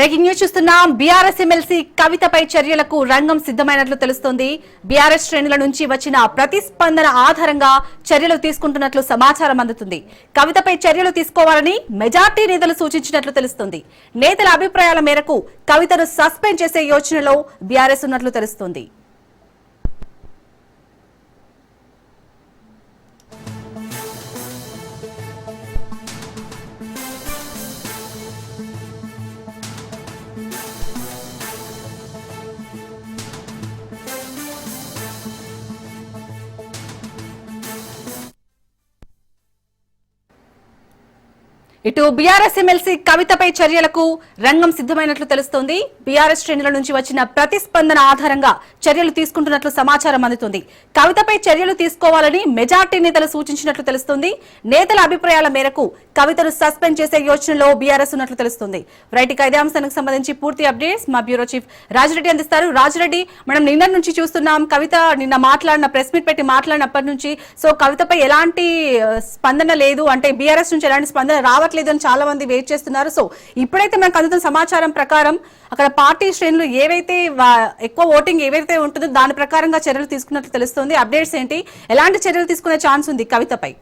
Breaking news చూస్తున్నాం. BRS MLC కవితపై చర్యలకు రంగం సిద్ధమైనట్లు తెలుస్తోంది. బీఆర్ఎస్ శ్రేణుల నుంచి వచ్చిన ప్రతిస్పందన ఆధారంగా చర్యలు తీసుకుంటున్నట్లు సమాచారం అందుతుంది. కవితపై చర్యలు తీసుకోవాలని మెజార్టీ నేతలు సూచించినట్లు తెలుస్తుంది. నేతల అభిప్రాయాల మేరకు కవితను సస్పెండ్ చేసే యోచనలో బీఆర్ఎస్ ఉన్నట్లు తెలుస్తోంది. ఇటు బీఆర్ఎస్ ఎమ్మెల్సీ కవితపై చర్యలకు రంగం సిద్ధమైనట్లు తెలుస్తోంది. బీఆర్ఎస్ శ్రేణుల నుంచి వచ్చిన ప్రతిస్పందన ఆధారంగా చర్యలు తీసుకుంటున్నట్లు సమాచారం అందుతుంది. కవితపై చర్యలు తీసుకోవాలని మెజార్టీ నేతలు సూచించినట్లు తెలుస్తుంది. నేతల అభిప్రాయాల మేరకు కవితను సస్పెండ్ చేసే యోచనలో బీఆర్ఎస్ ఉన్నట్లు తెలుస్తుంది. రైట్ ఇక ఇదే అంశానికి సంబంధించి పూర్తి అప్డేట్స్ మా బ్యూరో చీఫ్ రాజిరెడ్డి అందిస్తారు. రాజిరెడ్డి మనం నిన్న నుంచి చూస్తున్నాం కవిత నిన్న మాట్లాడిన ప్రెస్ మీట్ పెట్టి మాట్లాడినప్పటి నుంచి సో కవితపై ఎలాంటి స్పందన లేదు. అంటే బీఆర్ఎస్ నుంచి ఎలాంటి స్పందన రావట్లేదు. అని చాలా మంది వెయిట్ చేస్తున్నారు. సో ఇప్పుడైతే మనకు అందుతున్న సమాచారం ప్రకారం అక్కడ పార్టీ శ్రేణులు ఏవైతే ఎక్కువ ఓటింగ్ ఏవైతే ఉంటుందో దాని ప్రకారంగా చర్యలు తీసుకున్నట్లు తెలుస్తుంది. అప్డేట్స్ ఏంటి? ఎలాంటి చర్యలు తీసుకునే ఛాన్స్ ఉంది కవితపై?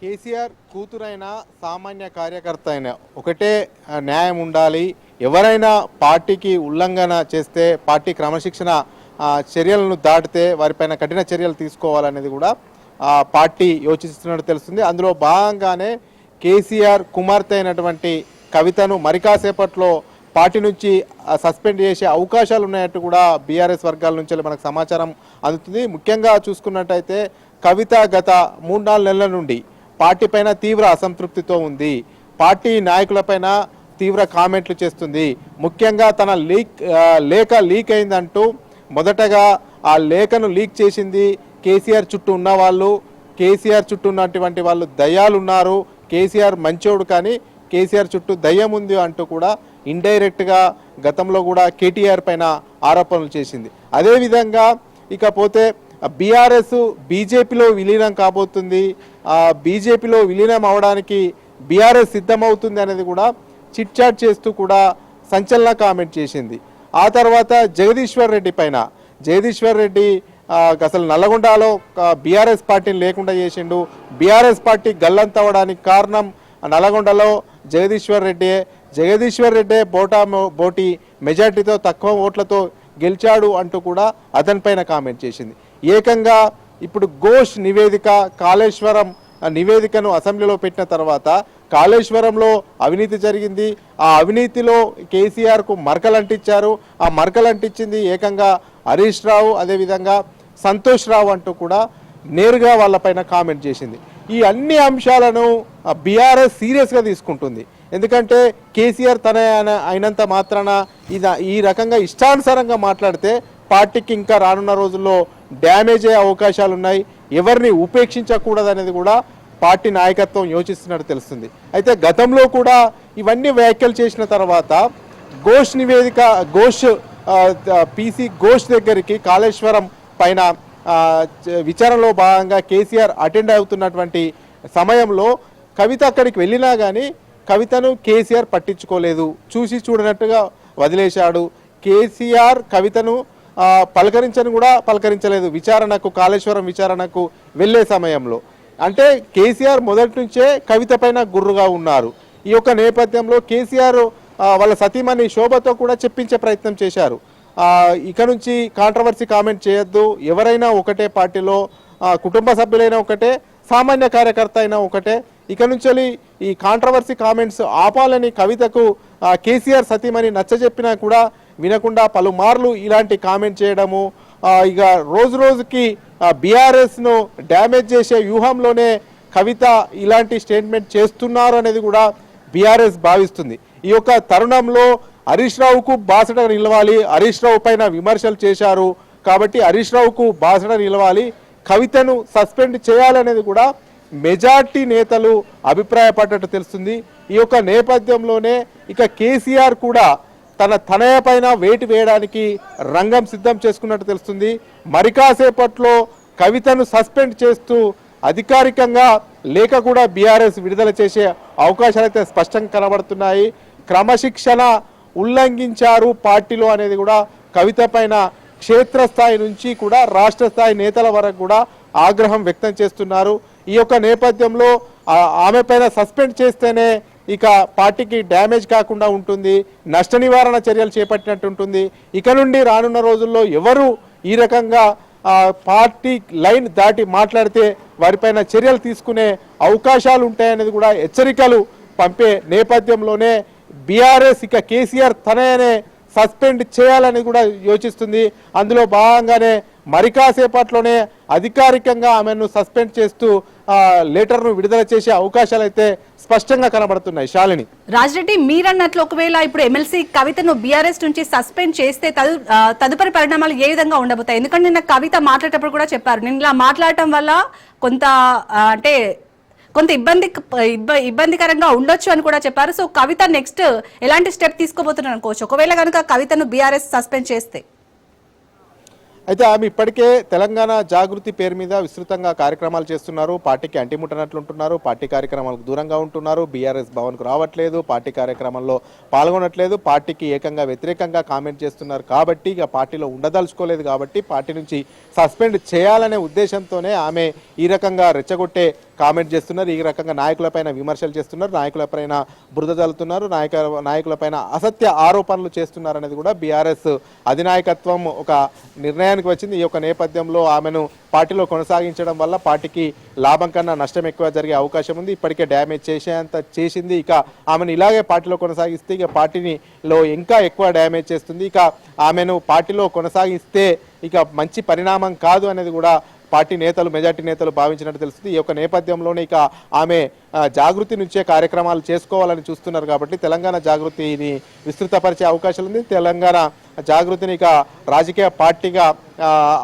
కేసీఆర్ కూతురైన సామాన్య కార్యకర్త అయిన ఒకటే న్యాయం ఉండాలి. ఎవరైనా పార్టీకి ఉల్లంఘన చేస్తే పార్టీ క్రమశిక్షణ చర్యలను దాటితే వారిపైన కఠిన చర్యలు తీసుకోవాలనేది కూడా పార్టీ యోచిస్తున్నట్టు తెలుస్తుంది. అందులో భాగంగానే కేసీఆర్ కుమార్తె అయినటువంటి కవితను మరికాసేపట్లో పార్టీ నుంచి సస్పెండ్ చేసే అవకాశాలు ఉన్నాయట్టు కూడా బీఆర్ఎస్ వర్గాల నుంచి మనకు సమాచారం అందుతుంది. ముఖ్యంగా చూసుకున్నట్టయితే కవిత గత మూడు నాలుగు నెలల నుండి పార్టీ పైన తీవ్ర అసంతృప్తితో ఉంది. పార్టీ నాయకులపైన తీవ్ర కామెంట్లు చేస్తుంది. ముఖ్యంగా తన లీక్ లేఖ లీక్ అయిందంటూ మొదటగా ఆ లేఖను లీక్ చేసింది కేసీఆర్ చుట్టూ ఉన్న వాళ్ళు. కేసీఆర్ చుట్టూ ఉన్నటువంటి వాళ్ళు దయాలున్నారు ఉన్నారు కేసీఆర్ మంచోడు కానీ కేసీఆర్ చుట్టూ దయ్యం ఉంది అంటూ కూడా ఇండైరెక్ట్గా గతంలో కూడా కేటీఆర్ పైన ఆరోపణలు చేసింది. అదేవిధంగా ఇకపోతే బీఆర్ఎస్ బీజేపీలో విలీనం కాబోతుంది. బీజేపీలో విలీనం అవడానికి బీఆర్ఎస్ సిద్ధమవుతుంది అనేది కూడా చిట్ చాట్ చేస్తూ కూడా సంచలన కామెంట్ చేసింది. ఆ తర్వాత జగదీశ్వర్ రెడ్డి పైన జగదీశ్వర్ రెడ్డి అసలు నల్లగొండలో బీఆర్ఎస్ పార్టీని లేకుండా చేసిండు. బీఆర్ఎస్ పార్టీ గల్లంతవడానికి కారణం నల్లగొండలో జగదీశ్వర్ రెడ్డే. జగదీశ్వర్ రెడ్డే బోటా బోటి మెజార్టీతో తక్కువ ఓట్లతో గెలిచాడు అంటూ కూడా అతనిపైన కామెంట్ చేసింది. ఏకంగా ఇప్పుడు ఘోష్ నివేదిక కాళేశ్వరం నివేదికను అసెంబ్లీలో పెట్టిన తర్వాత కాళేశ్వరంలో అవినీతి జరిగింది. ఆ అవినీతిలో కేసీఆర్కు మరకలు అంటించారు ఆ మరకలు అంటించింది ఏకంగా హరీష్ రావు అదేవిధంగా సంతోష్ రావు అంటూ కూడా నేరుగా వాళ్ళపైన కామెంట్ చేసింది. ఈ అన్ని అంశాలను బీఆర్ఎస్ సీరియస్గా తీసుకుంటుంది. ఎందుకంటే కేసీఆర్ తన అయినంత మాత్రాన ఇది ఈ రకంగా ఇష్టానుసారంగా మాట్లాడితే పార్టీకి ఇంకా రానున్న రోజుల్లో డ్యామేజ్ అయ్యే అవకాశాలు ఉన్నాయి ఎవరిని ఉపేక్షించకూడదనేది కూడా పార్టీ నాయకత్వం యోచిస్తున్నట్టు తెలుస్తుంది. అయితే గతంలో కూడా ఇవన్నీ వ్యాఖ్యలు చేసిన తర్వాత ఘోష్ నివేదిక ఘోష్ పీసీ ఘోష్ దగ్గరికి కాళేశ్వరం పైన విచారణలో భాగంగా కేసీఆర్ అటెండ్ అవుతున్నటువంటి సమయంలో కవిత అక్కడికి వెళ్ళినా కానీ కవితను కేసీఆర్ పట్టించుకోలేదు. చూసి చూడనట్టుగా వదిలేశాడు. కేసీఆర్ కవితను పలకరించను పలకరించని కూడా పలకరించలేదు. విచారణకు కాళేశ్వరం విచారణకు వెళ్ళే సమయంలో. అంటే కేసీఆర్ మొదటి నుంచే కవిత పైన గుర్రుగా ఉన్నారు. ఈ యొక్క నేపథ్యంలో కేసీఆర్ వాళ్ళ సతీమణి శోభతో కూడా చెప్పించే ప్రయత్నం చేశారు. ఇక నుంచి కాంట్రవర్సీ కామెంట్ చేయొద్దు. ఎవరైనా ఒకటే పార్టీలో కుటుంబ సభ్యులైనా ఒకటే సామాన్య కార్యకర్త అయినా ఒకటే ఇక నుంచి ఈ కాంట్రవర్సీ కామెంట్స్ ఆపాలని కవితకు కేసీఆర్ సతీమణి నచ్చజెప్పినా కూడా వినకుండా పలుమార్లు ఇలాంటి కామెంట్ చేయడము ఇక రోజు రోజుకి బీఆర్ఎస్ను డ్యామేజ్ చేసే వ్యూహంలోనే కవిత ఇలాంటి స్టేట్మెంట్ చేస్తున్నారు అనేది కూడా బీఆర్ఎస్ భావిస్తుంది. ఈ యొక్క తరుణంలో హరీష్ రావుకు బాసట నిలవాలి. హరీష్ రావు పైన విమర్శలు చేశారు. కాబట్టి హరీష్ రావుకు బాసట నిలవాలి. కవితను సస్పెండ్ చేయాలనేది కూడా మెజార్టీ నేతలు అభిప్రాయపడ్డట్టు తెలుస్తుంది. ఈ యొక్క నేపథ్యంలోనే ఇక కేసీఆర్ కూడా తన తనయ పైన వేటు వేయడానికి రంగం సిద్ధం చేసుకున్నట్టు తెలుస్తుంది. మరి కాసేపట్లో కవితను సస్పెండ్ చేస్తూ అధికారికంగా లేఖ కూడా బీఆర్ఎస్ విడుదల చేసే అవకాశాలు అయితే స్పష్టంగా కనబడుతున్నాయి. క్రమశిక్షణ ఉల్లంఘించారు పార్టీలో అనేది కూడా కవిత పైన క్షేత్రస్థాయి నుంచి కూడా రాష్ట్ర స్థాయి నేతల వరకు కూడా ఆగ్రహం వ్యక్తం చేస్తున్నారు. ఈ యొక్క నేపథ్యంలో ఆమె పైన సస్పెండ్ చేస్తేనే ఇక పార్టీకి డ్యామేజ్ కాకుండా ఉంటుంది నష్ట నివారణ చర్యలు చేపట్టినట్టు ఉంటుంది. ఇక నుండి రానున్న రోజుల్లో ఎవరు ఈ రకంగా పార్టీ లైన్ దాటి మాట్లాడితే వారిపైన చర్యలు తీసుకునే అవకాశాలు ఉంటాయనేది కూడా హెచ్చరికలు పంపే నేపథ్యంలోనే బీఆర్ఎస్ ఇక కేసీఆర్ తననే సస్పెండ్ చేయాలని కూడా యోచిస్తుంది. అందులో భాగంగానే మరి కాసేపట్లోనే అధికారికంగా ఆమెను సస్పెండ్ చేస్తూ లెటర్ను విడుదల చేసే అవకాశాలు అయితే స్పష్టంగా కనబడుతున్నాయి. శాలిని. రాజరెడ్డి మీరన్నట్లు ఒకవేళ ఇప్పుడు ఎమ్మెల్సీ కవితను బీఆర్ఎస్ నుంచి సస్పెండ్ చేస్తే తదు తదుపరి పరిణామాలు ఏ విధంగా ఉండబోతాయి? ఎందుకంటే నిన్న కవిత మాట్లాడేటప్పుడు కూడా చెప్పారు. నేను మాట్లాడటం వల్ల కొంత అంటే కొంత ఇబ్బంది ఇబ్బందికరంగా ఉండొచ్చు అని కూడా చెప్పారు. సో కవిత నెక్స్ట్ ఎలాంటి స్టెప్ తీసుకోబోతున్నారు అనుకోవచ్చు ఒకవేళ కనుక కవితను బీఆర్ఎస్ సస్పెండ్ చేస్తే. అయితే ఆమె ఇప్పటికే తెలంగాణ జాగృతి పేరు మీద విస్తృతంగా కార్యక్రమాలు చేస్తున్నారు. పార్టీకి అంటిముట్టనట్లుంటున్నారు పార్టీ కార్యక్రమాలకు దూరంగా ఉంటున్నారు. బీఆర్ఎస్ భవన్కు రావట్లేదు. పార్టీ కార్యక్రమంలో పాల్గొనట్లేదు. పార్టీకి ఏకంగా వ్యతిరేకంగా కామెంట్ చేస్తున్నారు. కాబట్టి ఇక పార్టీలో ఉండదలుచుకోలేదు కాబట్టి పార్టీ నుంచి సస్పెండ్ చేయాలనే ఉద్దేశంతోనే ఆమె ఈ రకంగా రెచ్చగొట్టే కామెంట్ చేస్తున్నారు. ఈ రకంగా నాయకులపైన విమర్శలు చేస్తున్నారు. నాయకులపైన బురద జల్లుతున్నారు. నాయక నాయకులపైన అసత్య ఆరోపణలు చేస్తున్నారు అనేది కూడా బీఆర్ఎస్ అధినాయకత్వం ఒక నిర్ణయం నిర్ణయానికి వచ్చింది. ఈ యొక్క నేపథ్యంలో ఆమెను పార్టీలో కొనసాగించడం వల్ల పార్టీకి లాభం కన్నా నష్టం ఎక్కువ జరిగే అవకాశం ఉంది. ఇప్పటికే డ్యామేజ్ చేసేంత చేసింది. ఇక ఆమెను ఇలాగే పార్టీలో కొనసాగిస్తే ఇక పార్టీనిలో ఇంకా ఎక్కువ డ్యామేజ్ చేస్తుంది. ఇక ఆమెను పార్టీలో కొనసాగిస్తే ఇక మంచి పరిణామం కాదు అనేది కూడా పార్టీ నేతలు మెజార్టీ నేతలు భావించినట్టు తెలుస్తుంది. ఈ యొక్క నేపథ్యంలోనే ఇక ఆమె జాగృతి నుంచే కార్యక్రమాలు చేసుకోవాలని చూస్తున్నారు కాబట్టి తెలంగాణ జాగృతిని విస్తృతపరిచే అవకాశం ఉంది. తెలంగాణ జాగృతిని ఇక రాజకీయ పార్టీగా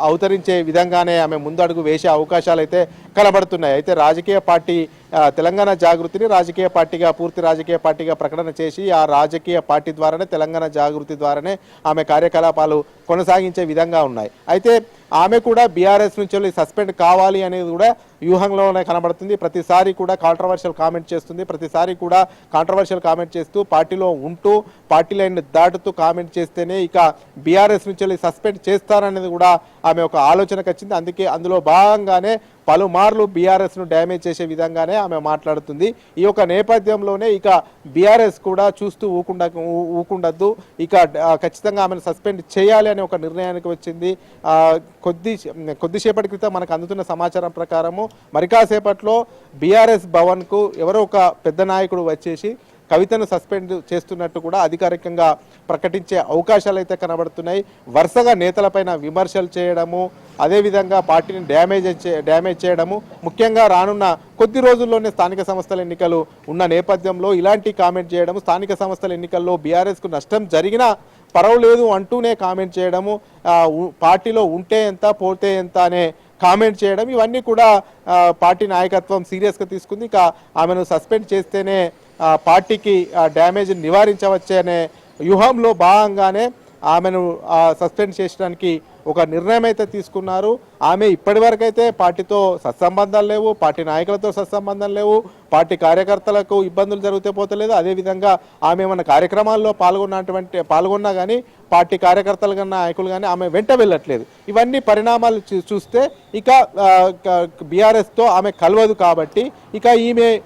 అవతరించే విధంగానే ఆమె ముందడుగు వేసే అవకాశాలు అయితే కనబడుతున్నాయి. అయితే రాజకీయ పార్టీ తెలంగాణ జాగృతిని రాజకీయ పార్టీగా పూర్తి రాజకీయ పార్టీగా ప్రకటన చేసి ఆ రాజకీయ పార్టీ ద్వారానే తెలంగాణ జాగృతి ద్వారానే ఆమె కార్యకలాపాలు కొనసాగించే విధంగా ఉన్నాయి. అయితే ఆమె కూడా బీఆర్ఎస్ నుంచి సస్పెండ్ కావాలి అనేది కూడా వ్యూహంలోనే కనబడుతుంది. ప్రతిసారి కూడా కాంట్రవర్షియల్ కామెంట్ చేస్తుంది. ప్రతిసారి కూడా కాంట్రవర్షియల్ కామెంట్ చేస్తూ పార్టీలో ఉంటూ పార్టీ లైన్ దాటుతూ కామెంట్ చేస్తేనే ఇక బీఆర్ఎస్ నుంచి వెళ్ళి సస్పెండ్ చేస్తారనేది కూడా ఆమె ఒక ఆలోచనకు వచ్చింది. అందుకే అందులో భాగంగానే పలుమార్లు బీఆర్ఎస్ను డ్యామేజ్ చేసే విధంగానే ఆమె మాట్లాడుతుంది. ఈ యొక్క నేపథ్యంలోనే ఇక బీఆర్ఎస్ కూడా చూస్తూ ఊకుండా ఊకుండద్దు. ఇక ఖచ్చితంగా ఆమెను సస్పెండ్ చేయాలి అనే ఒక నిర్ణయానికి వచ్చింది. కొద్ది కొద్దిసేపటి క్రితం మనకు అందుతున్న సమాచారం ప్రకారము మరికాసేపట్లో బీఆర్ఎస్ భవన్కు ఎవరో ఒక పెద్ద నాయకుడు వచ్చేసి కవితను సస్పెండ్ చేస్తున్నట్టు కూడా అధికారికంగా ప్రకటించే అవకాశాలు అయితే కనబడుతున్నాయి. వరుసగా నేతలపైన విమర్శలు చేయడము అదేవిధంగా పార్టీని డ్యామేజ్ డ్యామేజ్ చేయడము ముఖ్యంగా రానున్న కొద్ది రోజుల్లోనే స్థానిక సంస్థల ఎన్నికలు ఉన్న నేపథ్యంలో ఇలాంటి కామెంట్ చేయడము స్థానిక సంస్థల ఎన్నికల్లో బీఆర్ఎస్కు నష్టం జరిగినా పర్వాలేదు అంటూనే కామెంట్ చేయడము పార్టీలో ఉంటే ఎంత పోతే ఎంత అనే కామెంట్ చేయడం ఇవన్నీ కూడా పార్టీ నాయకత్వం సీరియస్గా తీసుకుంది. ఇక ఆమెను సస్పెండ్ చేస్తేనే పార్టీకి ఆ డ్యామేజ్ నివారించవచ్చే అనే వ్యూహంలో భాగంగానే ఆమెను సస్పెండ్ చేయడానికి ఒక నిర్ణయం అయితే తీసుకున్నారు. ఆమె ఇప్పటివరకైతే పార్టీతో సత్సంబంధాలు లేవు పార్టీ నాయకులతో సత్సంబంధం లేవు పార్టీ కార్యకర్తలకు ఇబ్బందులు జరిగితే పోతలేదు. అదేవిధంగా ఆమె ఏమైనా కార్యక్రమాల్లో పాల్గొన్నటువంటి పాల్గొన్నా కానీ పార్టీ కార్యకర్తలు కన్నా నాయకులు కానీ ఆమె వెంట వెళ్ళట్లేదు. ఇవన్నీ పరిణామాలు చూ- చూస్తే ఇక బీఆర్ఎస్తో ఆమె కలవదు కాబట్టి ఇక ఈమె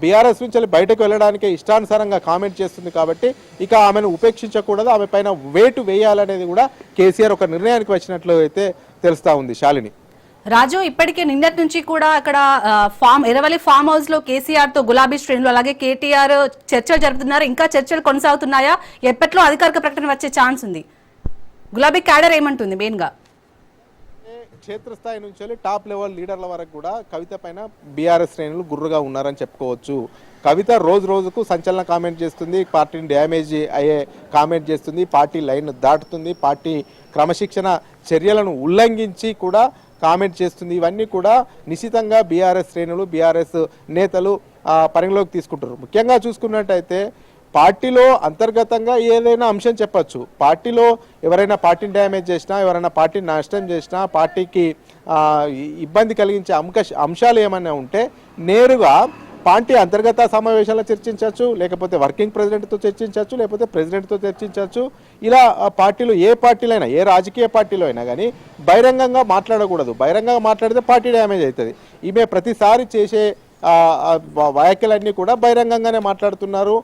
బీఆర్ఎస్ నుంచి బయటకు వెళ్ళడానికి ఇష్టానుసారంగా కామెంట్ చేస్తుంది కాబట్టి ఇక ఆమెను ఉపేక్షించకూడదు. ఆమె పైన వేటు వేయాలనేది కూడా కేసీఆర్ ఒక నిర్ణయానికి వచ్చినట్లు అయితే తెలుస్తా ఉంది శాలిని. రాజు ఇప్పటికే నిన్నటి నుంచి కూడా అక్కడ ఫామ్ ఎరవలి ఫామ్ హౌస్లో కేసీఆర్తో గులాబీ శ్రేణులు అలాగే కేటీఆర్ చర్చలు జరుపుతున్నారు. ఇంకా చర్చలు కొనసాగుతున్నాయా? ఎప్పట్లో అధికారిక ప్రకటన వచ్చే ఛాన్స్ ఉంది? గులాబీ క్యాడర్ ఏమంటుంది మెయిన్గా క్షేత్రస్థాయి నుంచి టాప్ లెవెల్ లీడర్ల వరకు కూడా కవిత పైన బీఆర్ఎస్ శ్రేణులు గుర్రుగా ఉన్నారని చెప్పుకోవచ్చు. కవిత రోజు రోజుకు సంచలన కామెంట్ చేస్తుంది పార్టీని డ్యామేజ్ అయ్యే కామెంట్ చేస్తుంది పార్టీ లైన్ దాటుతుంది పార్టీ క్రమశిక్షణ చర్యలను ఉల్లంఘించి కూడా కామెంట్ చేస్తుంది. ఇవన్నీ కూడా నిశ్చితంగా బీఆర్ఎస్ శ్రేణులు బీఆర్ఎస్ నేతలు పరిగణలోకి తీసుకుంటారు ముఖ్యంగా చూసుకున్నట్టయితే పార్టీలో అంతర్గతంగా ఏదైనా అంశం చెప్పచ్చు. పార్టీలో ఎవరైనా పార్టీని డ్యామేజ్ చేసినా ఎవరైనా పార్టీని నష్టం చేసినా పార్టీకి ఇబ్బంది కలిగించే అంక అంశాలు ఏమైనా ఉంటే నేరుగా పార్టీ అంతర్గత సమావేశాల్లో చర్చించవచ్చు లేకపోతే వర్కింగ్ ప్రెసిడెంట్తో చర్చించవచ్చు లేకపోతే ప్రెసిడెంట్తో చర్చించవచ్చు. ఇలా పార్టీలు ఏ పార్టీలో అయినా ఏ రాజకీయ పార్టీలో అయినా కానీ బహిరంగంగా మాట్లాడకూడదు. బహిరంగంగా మాట్లాడితే పార్టీ డ్యామేజ్ అవుతుంది ఈమె ప్రతిసారి చేసే వ్యాఖ్యలన్నీ కూడా బహిరంగంగానే మాట్లాడుతున్నారు.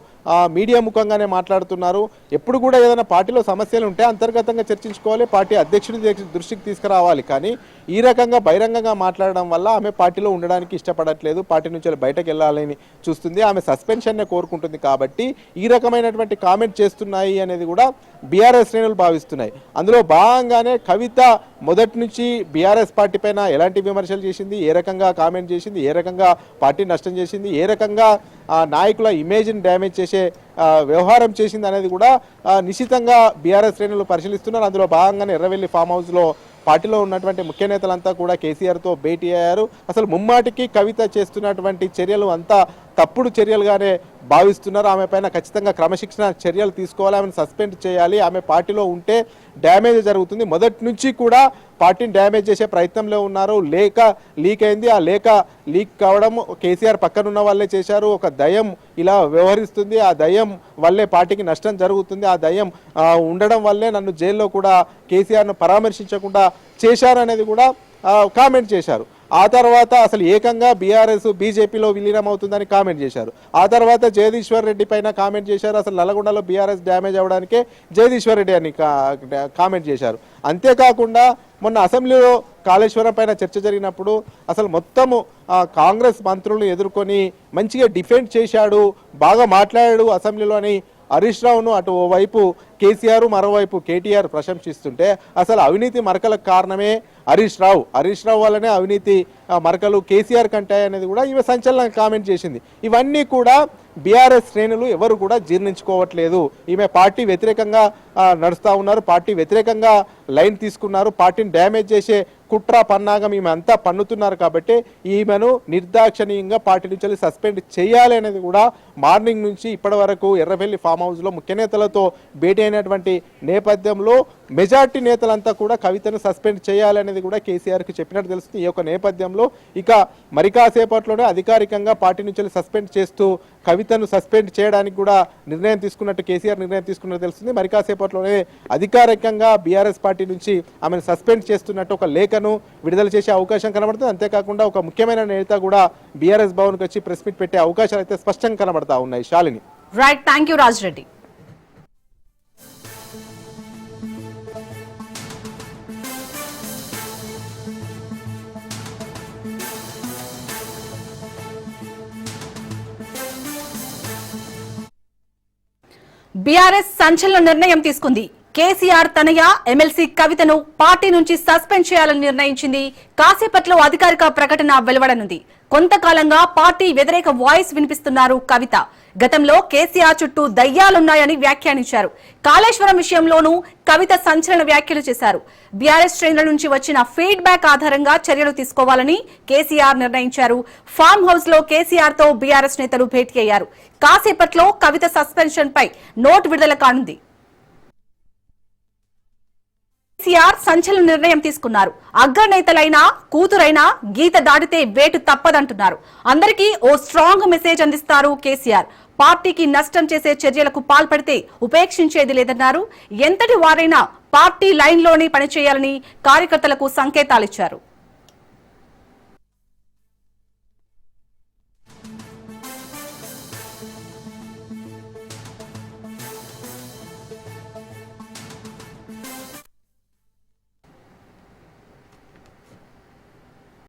మీడియా ముఖంగానే మాట్లాడుతున్నారు. ఎప్పుడు కూడా ఏదైనా పార్టీలో సమస్యలు ఉంటే అంతర్గతంగా చర్చించుకోవాలి పార్టీ అధ్యక్షుడి దృష్టికి తీసుకురావాలి. కానీ ఈ రకంగా బహిరంగంగా మాట్లాడడం వల్ల ఆమె పార్టీలో ఉండడానికి ఇష్టపడట్లేదు పార్టీ నుంచి వెళ్ళి బయటకు వెళ్ళాలని చూస్తుంది. ఆమె సస్పెన్షన్నే కోరుకుంటుంది కాబట్టి ఈ రకమైనటువంటి కామెంట్ చేస్తున్నాయి అనేది కూడా బీఆర్ఎస్ శ్రేణులు భావిస్తున్నాయి. అందులో భాగంగానే కవిత మొదటి నుంచి బీఆర్ఎస్ పార్టీ పైన ఎలాంటి విమర్శలు చేసింది ఏ రకంగా కామెంట్ చేసింది ఏ రకంగా పార్టీ నష్టం చేసింది ఏ రకంగా నాయకుల ఇమేజ్ని డ్యామేజ్ చేసే వ్యవహారం చేసింది అనేది కూడా నిశ్చితంగా బీఆర్ఎస్ శ్రేణులు పరిశీలిస్తున్నారు. అందులో భాగంగానే ఎర్రవెల్లి ఫామ్ హౌస్లో పార్టీలో ఉన్నటువంటి ముఖ్య నేతలంతా కూడా కేసీఆర్తో భేటీ అయ్యారు. అసలు ముమ్మాటికి కవిత చేస్తున్నటువంటి చర్యలు అంతా తప్పుడు చర్యలుగానే భావిస్తున్నారు. ఆమె పైన ఖచ్చితంగా క్రమశిక్షణ చర్యలు తీసుకోవాలి. ఆమెను సస్పెండ్ చేయాలి. ఆమె పార్టీలో ఉంటే డ్యామేజ్ జరుగుతుంది. మొదటి నుంచి కూడా పార్టీని డ్యామేజ్ చేసే ప్రయత్నంలో ఉన్నారు. లేక లీక్ అయింది. ఆ లేక లీక్ కావడం కేసీఆర్ పక్కన ఉన్న వాళ్ళే చేశారు. ఒక దయం ఇలా వ్యవహరిస్తుంది. ఆ దయం వల్లే పార్టీకి నష్టం జరుగుతుంది. ఆ దయం ఉండడం వల్లే నన్ను జైల్లో కూడా కేసీఆర్ను పరామర్శించకుండా చేశారనేది కూడా కామెంట్ చేశారు. ఆ తర్వాత అసలు ఏకంగా బీఆర్ఎస్ బీజేపీలో విలీనం అవుతుందని కామెంట్ చేశారు. ఆ తర్వాత జగదీశ్వర్ రెడ్డి పైన కామెంట్ చేశారు. అసలు నల్గొండలో బీఆర్ఎస్ డ్యామేజ్ అవ్వడానికే జగదీశ్వర్ రెడ్డి అని కా- కామెంట్ చేశారు. అంతేకాకుండా మొన్న అసెంబ్లీలో కాళేశ్వరం పైన చర్చ జరిగినప్పుడు అసలు మొత్తము కాంగ్రెస్ మంత్రులను ఎదుర్కొని మంచిగా డిఫెండ్ చేశాడు బాగా మాట్లాడాడు అసెంబ్లీలో అని హరీష్ రావును అటు ఓవైపు కేసీఆర్ మరోవైపు కేటీఆర్ ప్రశంసిస్తుంటే అసలు అవినీతి మరకలకు కారణమే హరీష్ రావు. హరీష్ రావు వల్లనే అవినీతి మరకలు కేసీఆర్ కంటే అనేది కూడా ఈమె సంచలన కామెంట్ చేసింది. ఇవన్నీ కూడా బీఆర్ఎస్ శ్రేణులు ఎవరు కూడా జీర్ణించుకోవట్లేదు. ఈమె పార్టీ వ్యతిరేకంగా నడుస్తూ ఉన్నారు. పార్టీ వ్యతిరేకంగా లైన్ తీసుకున్నారు. పార్టీని డ్యామేజ్ చేసే కుట్ర పన్నాగం ఈమె అంతా పన్నుతున్నారు కాబట్టి ఈమెను నిర్దాక్షణీయంగా పార్టీ నుంచి సస్పెండ్ చేయాలి అనేది కూడా మార్నింగ్ నుంచి ఇప్పటి వరకు ఎర్రవెల్లి ఫామ్ హౌస్లో ముఖ్య నేతలతో భేటీ అయినటువంటి నేపథ్యంలో మెజార్టీ నేతలంతా కూడా కవితను సస్పెండ్ చేయాలనేది కూడా కేసీఆర్కి చెప్పినట్టు తెలుస్తుంది. ఈ యొక్క నేపథ్యంలో ఇక మరి కాసేపట్లోనే అధికారికంగా పార్టీ నుంచి సస్పెండ్ చేస్తూ కవితను సస్పెండ్ చేయడానికి కూడా నిర్ణయం తీసుకున్నట్టు కేసీఆర్ నిర్ణయం తీసుకున్నట్టు తెలుస్తుంది. మరి కాసేపట్లోనే అధికారికంగా బీఆర్ఎస్ పార్టీ నుంచి ఆమెను సస్పెండ్ చేస్తున్నట్టు ఒక లేఖ లేఖను విడుదల చేసే అవకాశం కనబడుతుంది. అంతేకాకుండా ఒక ముఖ్యమైన నేత కూడా బీఆర్ఎస్ భవన్కి వచ్చి ప్రెస్ మీట్ పెట్టే అవకాశాలు అయితే స్పష్టంగా కనబడతా ఉన్నాయి. Shalini. Right thank you Raj Reddy BRS సంచలన నిర్ణయం తీసుకుంది. కేసీఆర్ తనయ ఎమ్మెల్సీ కవితను పార్టీ నుంచి సస్పెండ్ చేయాలని నిర్ణయించింది. కాసేపట్లో అధికారిక ప్రకటన వెలువడనుంది. కొంతకాలంగా పార్టీ వ్యతిరేక వాయిస్ వినిపిస్తున్నారు కవిత. గతంలో కేసీఆర్ చుట్టూ దయ్యాలున్నాయని వ్యాఖ్యానించారు. కాళేశ్వరం విషయంలోనూ కవిత సంచలన వ్యాఖ్యలు చేశారు. బీఆర్ఎస్ శ్రేణుల నుంచి వచ్చిన ఫీడ్బ్యాక్ ఆధారంగా చర్యలు తీసుకోవాలని కేసీఆర్ నిర్ణయించారు. ఫామ్ హౌస్లో కేసీఆర్తో బీఆర్ఎస్ నేతలు భేటీ అయ్యారు. కాసేపట్లో కవిత సస్పెన్షన్ పై నోట్ విడుదల కానుంది. కేసీఆర్ సంచలన నిర్ణయం తీసుకున్నారు. అగ్రనేతలైనా కూతురైనా గీత దాటితే వేటు తప్పదంటున్నారు. అందరికీ ఓ స్ట్రాంగ్ మెసేజ్ అందిస్తారు కేసీఆర్. పార్టీకి నష్టం చేసే చర్యలకు పాల్పడితే ఉపేక్షించేది లేదన్నారు. ఎంతటి వారైనా పార్టీ లైన్లోనే పనిచేయాలని కార్యకర్తలకు సంకేతాలిచ్చారు.